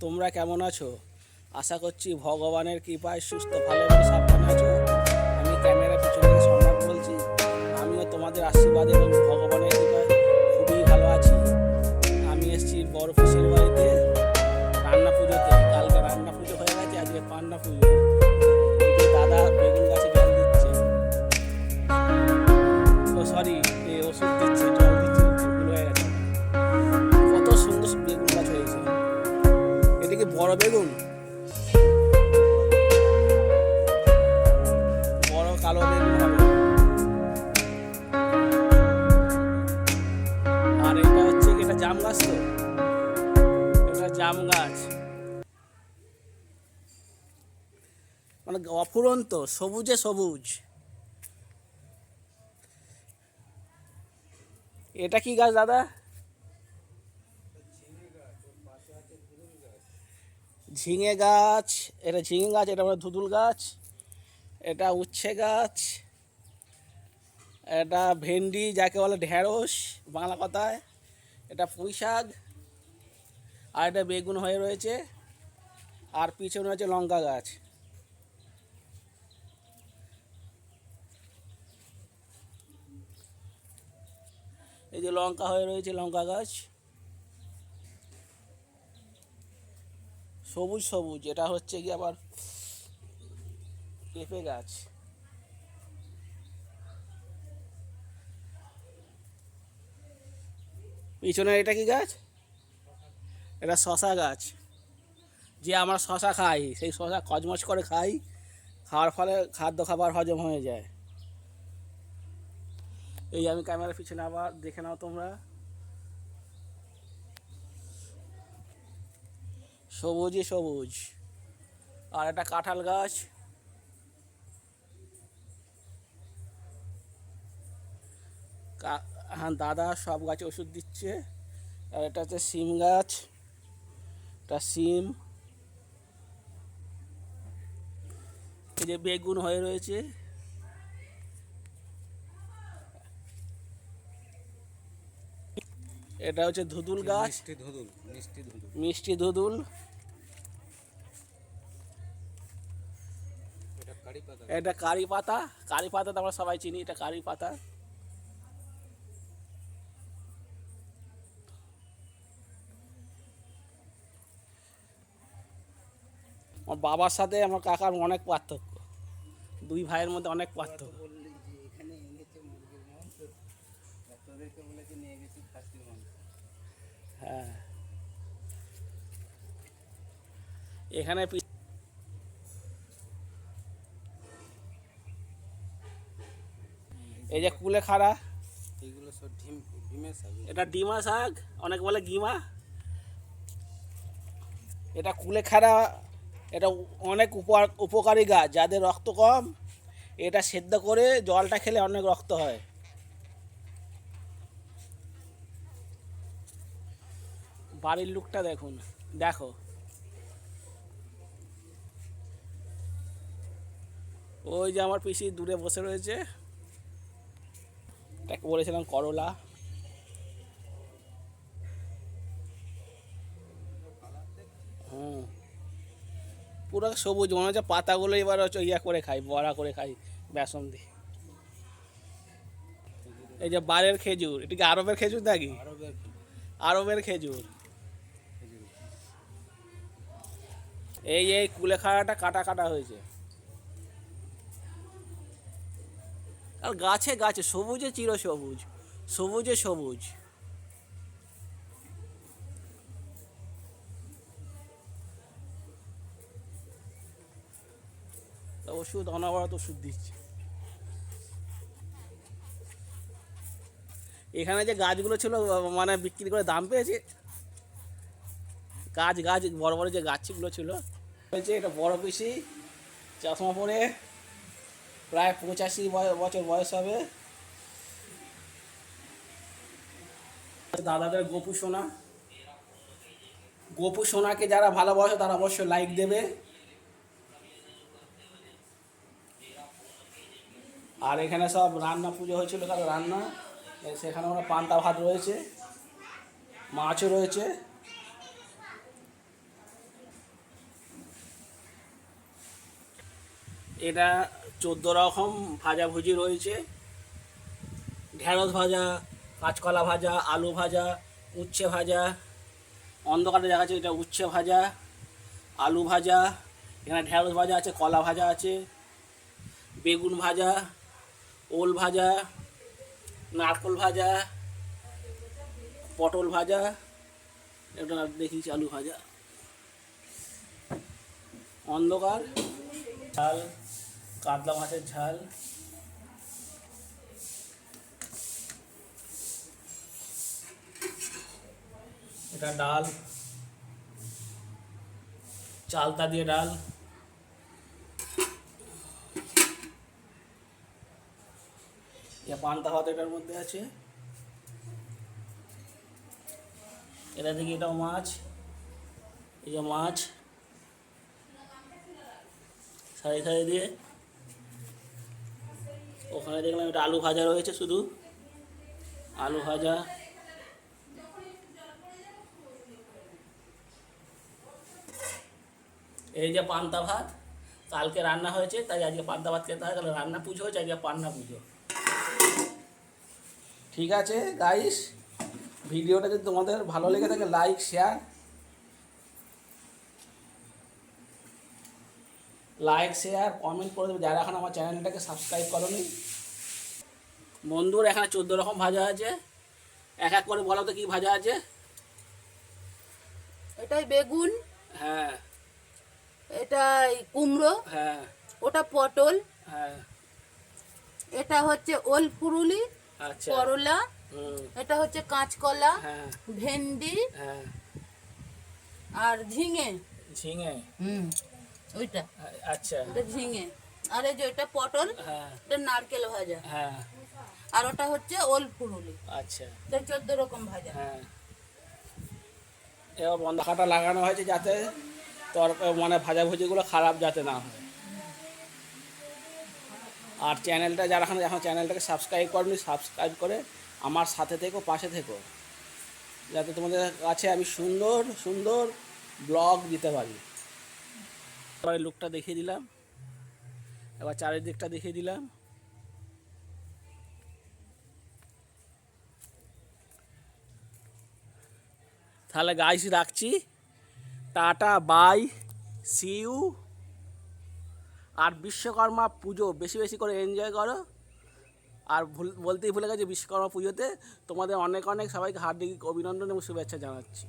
তোমরা কেমন আছো? আশা করছি ভগবানের কৃপায় সুস্থ, ভালো সাবধান আছো। আমি ক্যামেরা পিছনে সম্রাট বলছি। আমিও তোমাদের আশীর্বাদ এবং ভগবানের কৃপায় খুবই ভালো আছি। আমি এসেছি বরফ বাড়িতে বড় বেগুন। বড় কালো বেগুন হবে। আর এটা হচ্ছে এটা জাম গাছ তো? এটা জাম গাছ। মানে অফুরন্ত, সবুজে সবুজ। এটা কি গাছ দাদা? ঝিঙে গাছ, এটা ঝিঙে গাছ, এটা মানে ধুতুল গাছ, এটা উচ্ছে গাছ, এটা ভেন্ডি যাকে বলে ঢেঁড়স বাংলা কথায়, এটা পুঁই শাক, আর এটা বেগুন হয়ে রয়েছে, আর পিছনে হচ্ছে লঙ্কা গাছ। এই যে লঙ্কা হয়ে রয়েছে লঙ্কা গাছ। সবুজ সবুজ, এটা হচ্ছে কি আবার পেঁপে গাছ। পিছনে এটা কি গাছ? এটা শশা গাছ। যে আমরা শশা খাই, সেই শশা কচমচ করে খাই, খাওয়ার ফলে খাদ্য খাবার হজম হয়ে যায়। এই আমি ক্যামেরার পিছনে আবার দেখে নাও তোমরা। সবুজই সবুজ। আর একটা কাঁঠাল গাছ। কা- হ্যাঁ দাদা সব গাছে ওষুধ দিচ্ছে। আর এটা হচ্ছে সিম গাছ। এটা সিম। এই যে বেগুন হয়ে রয়েছে। এটা হচ্ছে ধুদুল গাছ। মিষ্টি ধুদুল। মিষ্টি ধুদুল। এটা কারি পাতা। কারি পাতা তো আমরা সবাই চিনি, এটা কারি পাতা। আমার বাবার সাথে আমার কাকার অনেক পার্থক্য। দুই ভাইয়ের মধ্যে অনেক পার্থক্য। হ্যাঁ। যে এই যে কুলে খাড়া। এইগুলো সব ডিম ডিমের শাক। এটা ডিমা শাক অনেক বলে গিমা। এটা কুলেখাড়া এটা অনেক উপকার উপকারী গাছ যাদের রক্ত কম এটা সেদ্ধ করে জলটা খেলে অনেক রক্ত হয়। বাড়ির লুকটা দেখুন দেখো। ওই যে আমার পিসি দূরে বসে রয়েছে। এটাকে বলেছিলাম করলা। হুম। পুরো সবুজ মনে হচ্ছে পাতাগুলো এবার হচ্ছে ইয়া করে খাই বড়া করে খাই বেসন দিয়ে। এই যে বারের খেজুর এটা কি আরবের খেজুর নাকি? আরবের আরবের খেজুর। এই এই কুলেখাড়াটা কাটা কাটা হয়েছে। আর গাছে গাছে, সবুজে চির সবুজ, সবুজে সবুজ। ওষুধ, অনাবরত ওষুধ দিচ্ছে। এখানে যে গাছগুলো ছিল মানে বিক্রি করে দাম পেয়েছে, গাছ গাছ, বড় বড় যে গাছগুলো ছিল হয়েছে এটা বড় পিসি, চশমা পরে প্রায় পঁচাশি বছর বয়স হবে। দাদাদের গোপু সোনা। গোপু সোনাকে যারা ভালোবাসে, তারা অবশ্যই লাইক দেবে। আর এখানে সব রান্না পুজো হয়েছিল কারও রান্না সেখানে আমরা পান্তা ভাত রয়েছে, মাছও রয়েছে। এটা চোদ্দ রকম ভাজাভুজি রয়েছে। ঢেঁড়স ভাজা, কাঁচকলা ভাজা, আলু ভাজা, উচ্ছে ভাজা, অন্ধকারে দেখা যাচ্ছে এটা উচ্ছে ভাজা, আলু ভাজা, এখানে ঢেঁড়স ভাজা আছে, কলা ভাজা আছে, বেগুন ভাজা, ওল ভাজা, নারকল ভাজা, পটল ভাজা, এটা দেখিয়েছি আলু ভাজা। অন্ধকার। ঝাল, কাতলা মাছের ঝাল। এটা ডাল। চালতা দিয়ে ডাল। এটা পান্তা ভাত এটার মধ্যে আছে। এটা দেখি এটাও মাছ। এই যে মাছ। সারি সারি দিয়ে। ওখানে দেখলাম একটা আলু ভাজা রয়েছে শুধু। আলু ভাজা। এই যে পান্তা ভাত, কালকে রান্না হয়েছে, তাই আজকে পান্তা ভাত খেতে হয় তাহলে রান্না পুজো হয়েছে, আজকে পান্না পুজো। ঠিক আছে গাইস ভিডিওটা যদি তোমাদের ভালো লেগে থাকে like share like share comment করে দেবে। যারা এখন আমার চ্যানেলটাকে সাবস্ক্রাইব করনি বন্ধুর এখানে চোদ্দ রকম ভাজা আছে। এক এক করে বলো তো কী ভাজা আছে। এটাই বেগুন হ্যাঁ। এটাই কুমড়ো হ্যাঁ। ওটা পটল হ্যাঁ। এটা হচ্ছে ওল ফুরুলি আচ্ছা। করলা এটা হচ্ছে কাঁচকলা হ্যাঁ। ভেন্ডি হ্যাঁ। আর ঝিঙে। ঝিঙে। হুম। ওইটা। আচ্ছা। এটা ঝিঙে। আর এই যে ওইটা পটল হ্যাঁ। এটা নারকেল ভাজা। হ্যাঁ। আর ওটা হচ্ছে ওল ফুরুলি। আচ্ছা। এটা চোদ্দ রকম ভাজা। হ্যাঁ। এবার বন্ধ লাগানো হয়েছে যাতে তর মানে ভাজাভুজিগুলো খারাপ যাতে না হয়। আর চ্যানেলটা যারা এখন এখন চ্যানেলটাকে সাবস্ক্রাইব করনি সাবস্ক্রাইব করে আমার সাথে থেকো পাশে থেকো। যাতে তোমাদের কাছে আমি সুন্দর সুন্দর ব্লগ দিতে পারি। এবার লুকটা দেখিয়ে দিলাম। এবার চারিদিকটা দেখিয়ে দিলাম। তাহলে গাইস রাখছি। টাটা বাই সিউ আর বিশ্বকর্মা পুজো, বেশি বেশি করে এনজয় করো। আর ভুল, বলতেই ভুলে গেছি বিশ্বকর্মা পুজোতে তোমাদের অনেক অনেক সবাইকে হার্দিক অভিনন্দন এবং শুভেচ্ছা জানাচ্ছি।